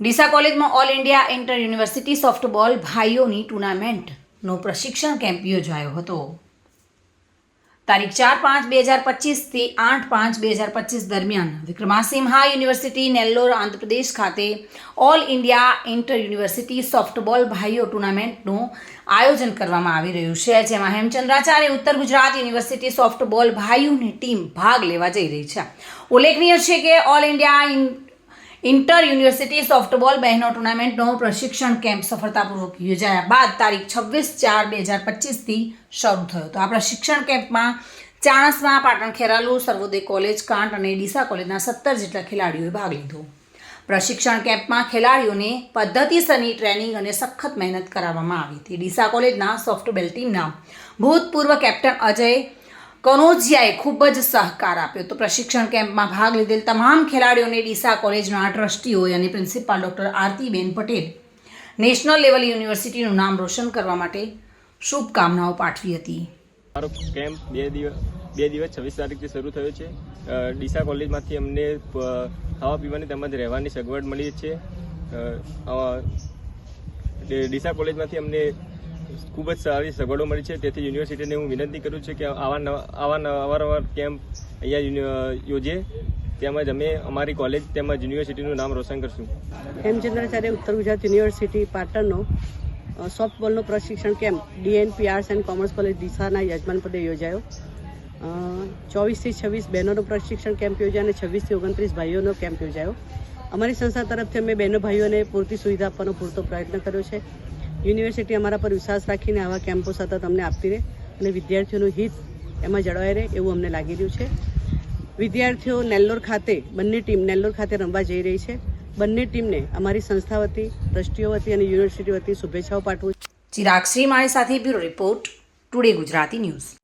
ડીસા કોલેજમાં all India inter university softball ભાઈઓની ટુર્નામેન્ટનો પ્રશિક્ષણ કેમ્પ યોજાયો હતો. તારીખ ચાર પાંચ બે હજાર પચીસથી આઠ પાંચ બે હજાર પચીસ દરમિયાન વિક્રમાસિંહા યુનિવર્સિટી નેલ્લોર, આંધ્રપ્રદેશ ખાતે all India inter university softball ભાઈઓ ટુર્નામેન્ટનું આયોજન કરવામાં આવી રહ્યું છે, જેમાં હેમચંદ્રાચાર્ય ઉત્તર ગુજરાત યુનિવર્સિટી સોફ્ટબોલ ભાઈઓની ટીમ ભાગ લેવા જઈ રહી છે. ઉલ્લેખનીય છે કે all India in- inter university softball બહેનો ટુર્નામેન્ટનો પ્રશિક્ષણ કેમ્પ સફળતાપૂર્વક યોજાયા બાદ તારીખ છવ્વીસ ચાર બે હજાર પચીસથી શરૂ થયો હતો. આ પ્રશિક્ષણ કેમ્પમાં ચાણસમાં, પાટણ ખેરાલુ, સર્વોદય કોલેજ, કાંટ અને ડીસા કોલેજના સત્તર જેટલા ખેલાડીઓએ ભાગ લીધો. પ્રશિક્ષણ કેમ્પમાં ખેલાડીઓને પદ્ધતિસરની ટ્રેનિંગ અને સખત મહેનત કરાવવામાં આવી હતી. ડીસા કોલેજના સોફ્ટબોલ ટીમના ભૂતપૂર્વ કેપ્ટન અજય કનોજિયાએ ખૂબ જ સહકાર આપ્યો તો પ્રશિક્ષણ કેમ્પમાં ભાગ લીધેલ તમામ ખેલાડીઓને ડીસા કોલેજના ટ્રસ્ટીઓએ અને principal doctor Artiben Patel national level યુનિવર્સિટીનું નામ રોશન કરવા માટે શુભકામનાઓ પાઠવી હતી. મારો કેમ્પ બે દિવસ બે દિવસ છવ્વીસ તારીખથી શરૂ થયો છે. ડીસા કોલેજમાંથી અમને ખાવા પીવાની તેમજ રહેવાની સગવડ મળી છે. ડીસા કોલેજમાંથી અમને ખૂબ જ સારી સગવડો મળી છે. તેથી યુનિવર્સિટીને હું વિનંતી કરું છું કે આવા આવા નવા, અવારનવાર કેમ્પ અહીંયા યોજે. તેમજ અમે અમારી કોલેજ તેમજ યુનિવર્સિટીનું નામ રોશન કરશું. હેમચંદ્રાચાર્ય ઉત્તર ગુજરાત યુનિવર્સિટી પાટણનો સોફ્ટબોલનો પ્રશિક્ષણ camp, DNP arts and commerce college દિશાના યજમાન પદે યોજાયો. ચોવીસથી છવ્વીસ બહેનોનો પ્રશિક્ષણ કેમ્પ યોજાયો અને છવ્વીસથી ઓગણત્રીસ ભાઈઓનો કેમ્પ યોજાયો. અમારી સંસ્થા તરફથી અમે બહેનો, ભાઈઓને પૂરતી સુવિધા આપવાનો પૂરતો પ્રયત્ન કર્યો છે. યુનિવર્સિટી અમારા પર વિશ્વાસ રાખીને આવા કેમ્પો સતત અમને આપતી રહે અને વિદ્યાર્થીઓનું હિત એમાં જળવાઈ રહે એવું અમને લાગી રહ્યું છે. વિદ્યાર્થીઓ નેલ્લોર ખાતે, બંને ટીમ નેલ્લોર ખાતે રમવા જઈ રહી છે. બંને ટીમને અમારી સંસ્થા વતી, ટ્રસ્ટીઓ વતી અને યુનિવર્સિટી વતી શુભેચ્છાઓ પાઠવું ચિરાગ શ્રીમાળી સાથે bureau report today Gujarati news.